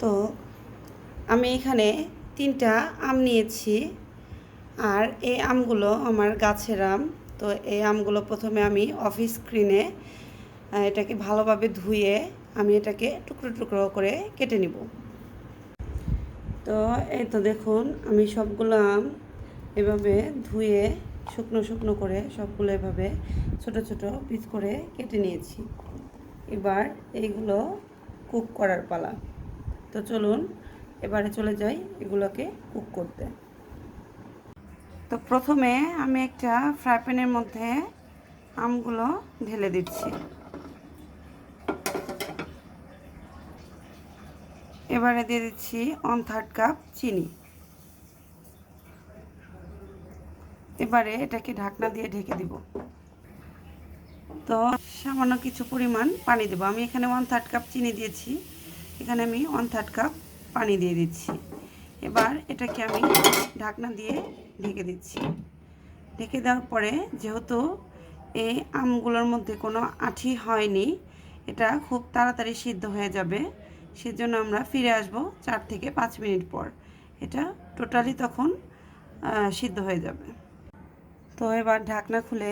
তো আমি এখানে তিনটা আম নিয়েছি আর এই আমগুলো আমার গাছের আম। তো এই আমগুলো প্রথমে আমি অফিস স্ক্রিনে এটাকে ভালোভাবে ধুয়ে আমি এটাকে টুকরো টুকরো করে কেটে নিব। তো এই তো দেখুন, আমি সবগুলো আম এভাবে ধুয়ে শুকনো শুকনো করে সবগুলো এভাবে ছোট ছোট পিস করে কেটে নিয়েছি। এবার এইগুলো কুক করার পালা। তো চলুন, এবারে চলে যাই এগুলোকে কুক করতে। তো প্রথমে আমি একটা ফ্রাই প্যানের মধ্যে আমগুলো ঢেলে দিচ্ছি। এবারে দিয়ে দিচ্ছি ওয়ান থার্ড কাপ চিনি। এবারে এটাকে ঢাকনা দিয়ে ঢেকে দিব। তো সামান্য কিছু পরিমাণ পানি দেবো। আমি এখানে ওয়ান থার্ড কাপ চিনি দিয়েছি। এখানে আমি ওয়ান থার্ড কাপ পানি দিয়ে দিচ্ছি। এবার এটাকে আমি ঢাকনা দিয়ে ঢেকে দিচ্ছি। ঢেকে দেওয়ার পরে যেহেতু এই আমগুলোর মধ্যে কোনো আঠি হয়নি, এটা খুব তাড়াতাড়ি সিদ্ধ হয়ে যাবে। সেজন্য আমরা ফিরে আসব চার থেকে পাঁচ মিনিট পর। এটা টোটালি তখন সিদ্ধ হয়ে যাবে। তো এবার ঢাকনা খুলে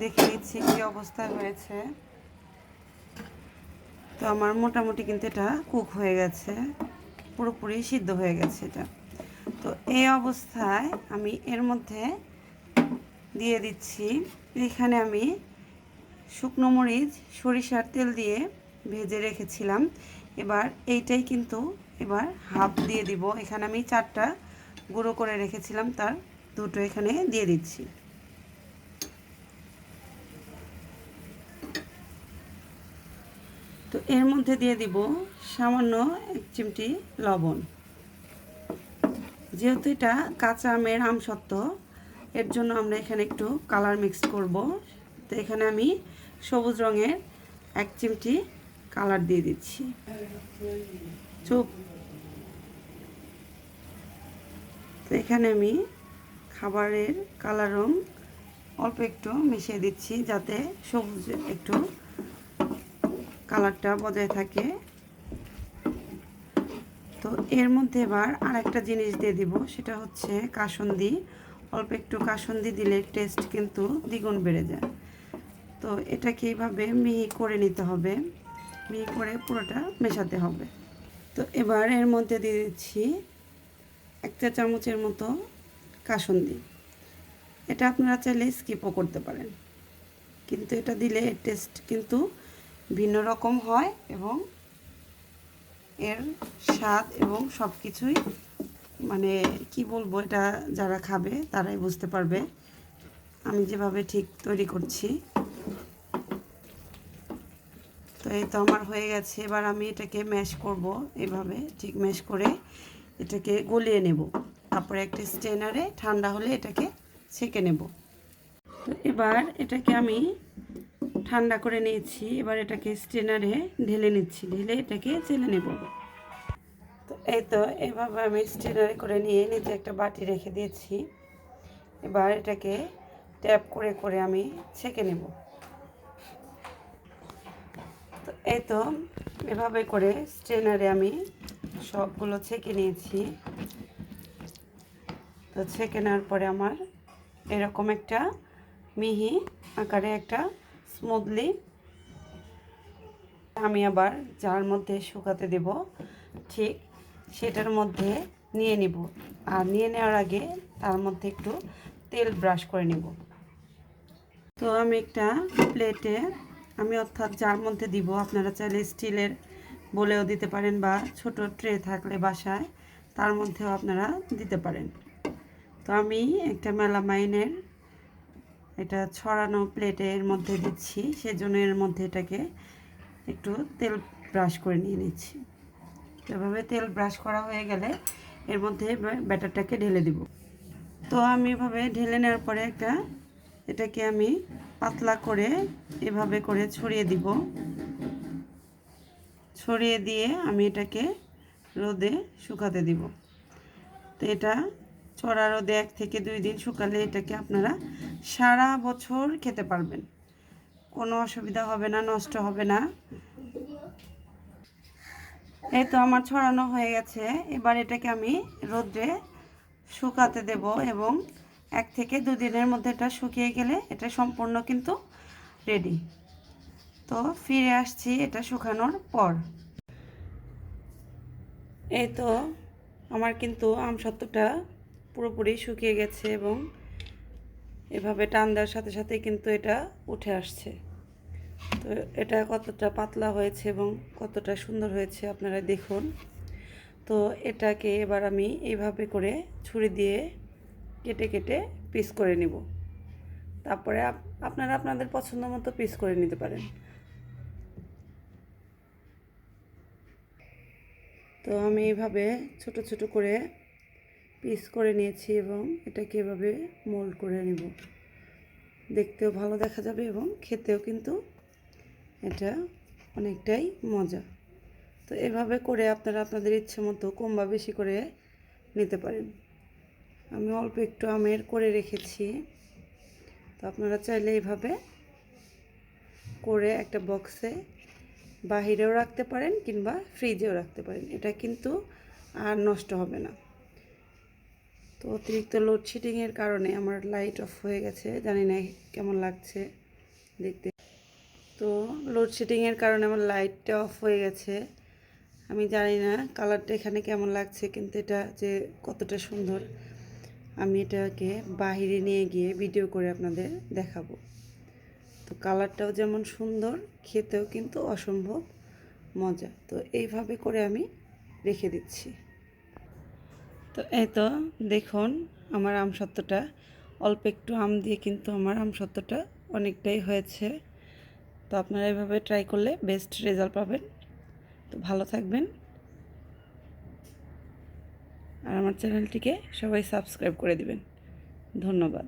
দেখে নিচ্ছি কী অবস্থায় হয়েছে। তো আমার মোটামুটি কিন্তু এটা কুক হয়ে গেছে। পুরোপুরি সিদ্ধ হয়ে গেছে এটা। তো এই অবস্থায় আমি এর মধ্যে দিয়ে দিচ্ছি। এখানে আমি শুকনো মরিচ, সরিষার তেল দিয়ে ভেজে রেখেছিলাম। এবার এইটাই কিন্তু এবার হাফ দিয়ে দিব। এখানে আমি চারটা গুঁড়ো করে রেখেছিলাম, তার দুটো এখানে দিয়ে দিচ্ছি। তো এর মধ্যে দিয়ে দিব সামান্য এক চিমটি লবণ। যেহেতু এটা কাঁচা আমের আমসত্ত্ব এর জন্য আমরা এখানে একটু কালার মিক্স করব। তো এখানে আমি সবুজ রঙের এক চিমটি কালার দিয়ে দিচ্ছি। চুপ। তো এখানে আমি খাবারের কালার রং অল্প একটু মিশিয়ে দিচ্ছি যাতে সবুজ একটু কালারটা বজায় থাকে। তো এর মধ্যে এবার আর একটা জিনিস দিয়ে দিব, সেটা হচ্ছে কাসন্দি। অল্প একটু কাসন্দি দিলে টেস্ট কিন্তু দ্বিগুণ বেড়ে যায়। তো এটাকে এইভাবে মিহি করে নিতে হবে, মিহি করে পুরোটা মেশাতে হবে। তো এবার এর মধ্যে দিয়ে দিচ্ছি এক চা চামচের মতো কাসন্দি। এটা আপনারা চাইলে স্কিপও করতে পারেন। কিন্তু এটা দিলে টেস্ট কিন্তু ভিন্ন রকম হয় এবং এর স্বাদ এবং সব কিছুই মানে কি বলব এটা যারা খাবে তারাই বুঝতে পারবে। আমি যেভাবে ঠিক তৈরি করছি। তো এই তো আমার হয়ে গেছে। এবার আমি এটাকে ম্যাশ করব এভাবে ঠিক ম্যাশ করে এটাকে গলিয়ে নেব। তারপরে একটা স্টেনারে ঠান্ডা হলে এটাকে ছেঁকে নেব। তো এবার এটাকে আমি ঠান্ডা করে নিয়েছি, এবার এটাকে স্টেনারে ঢেলে নিচ্ছি, ঢেলে এটাকে চেলে নেব। তো এই তো, এভাবে আমি স্টেনারে করে নিয়ে নিচে একটা বাটি রেখে দিয়েছি। এবার এটাকে ট্যাপ করে করে আমি ছেঁকে নেব। তো এই তো, এভাবে করে স্ট্রেনারে আমি সবগুলো ছেঁকে নিয়েছি। তো ছেঁকে নেওয়ার পরে আমার এরকম একটা মিহি আকারে একটা স্মুথলি আমি আবার যার মধ্যে শুকাতে দেব, ঠিক সেটার মধ্যে নিয়ে নিব। আর নিয়ে নেওয়ার আগে তার মধ্যে একটু তেল ব্রাশ করে নেব। তো আমি একটা প্লেটে, আমি অর্থাৎ যার মধ্যে দিব, আপনারা চাইলে স্টিলের বলেও দিতে পারেন বা ছোট ট্রে থাকলে বাসায়, তার মধ্যেও আপনারা দিতে পারেন। তো আমি একটা মেলামাইনের এটা ছড়ানো প্লেটের মধ্যে দিচ্ছি। সেজন্য এর মধ্যে এটাকে একটু তেল ব্রাশ করে নিয়ে নিচ্ছি। এভাবে তেল ব্রাশ করা হয়ে গেলে এর মধ্যে ব্যাটারটাকে ঢেলে দিব। তো আমি এভাবে ঢেলে নেওয়ার পরে একটা এটাকে আমি পাতলা করে এভাবে করে ছড়িয়ে দিব। ছড়িয়ে দিয়ে আমি এটাকে রোদে শুকাতে দিব। তো এটা চড়া রোদে এক থেকে দুই দিন শুকালে এটাকে আপনারা সারা বছর খেতে পারবেন। কোনো অসুবিধা হবে না, নষ্ট হবে না। এই তো আমার ছড়ানো হয়ে গেছে। এবার এটাকে আমি রোদ্রে শুকাতে দেব এবং এক থেকে দুদিনের মধ্যে এটা শুকিয়ে গেলে এটা সম্পূর্ণ কিন্তু রেডি। তো ফিরে আসছি এটা শুকানোর পর। এই তো আমার কিন্তু আমসত্ত্বটা পুরোপুরি শুকিয়ে গেছে এবং এভাবে টান দেওয়ার সাথে সাথে কিন্তু এটা উঠে আসছে। তো এটা কতটা পাতলা হয়েছে এবং কতটা সুন্দর হয়েছে আপনারা দেখুন। তো এটাকে এবার আমি এইভাবে করে ছুরি দিয়ে কেটে কেটে পিস করে নিব। তারপরে আপ- আপনারা আপনাদের পছন্দ মতো পিস করে নিতে পারেন। তো আমি এইভাবে ছোট ছোট করে পিস করে নিয়েছি এবং এটাকে এভাবে মোল্ড করে নিব। দেখতেও ভালো দেখা যাবে এবং খেতেও কিন্তু এটা অনেকটাই মজা। তো এভাবে করে আপনারা আপনাদের ইচ্ছে মতো কম বা বেশি করে নিতে পারেন। আমি অল্প একটু আমের করে রেখেছি। তো আপনারা চাইলে এইভাবে করে একটা বক্সে বাহিরেও রাখতে পারেন কিংবা ফ্রিজেও রাখতে পারেন। এটা কিন্তু আর নষ্ট হবে না। তো অতিরিক্ত লোডশেডিংয়ের কারণে আমার লাইট অফ হয়ে গেছে। জানি না কেমন লাগছে দেখতে। তো লোডশেডিংয়ের কারণে আমার লাইটটা অফ হয়ে গেছে। আমি জানি না কালারটা এখানে কেমন লাগছে, কিন্তু এটা যে কতটা সুন্দর, আমি এটাকে বাহিরে নিয়ে গিয়ে ভিডিও করে আপনাদের দেখাবো। তো কালারটাও যেমন সুন্দর, খেতেও কিন্তু অসম্ভব মজা। তো এইভাবে করে আমি রেখে দিচ্ছি। তো এই তো দেখুন আমার আম সত্ত্বটা অল্প একটু আম দিয়ে কিন্তু আমার আম সত্ত্বটা অনেকটাই হয়েছে। তো আপনারা এভাবে ট্রাই করলে বেস্ট রেজাল্ট পাবেন। তো ভালো থাকবেন। আর আমার চ্যানেলটিকে সবাই সাবস্ক্রাইব করে দিবেন। ধন্যবাদ।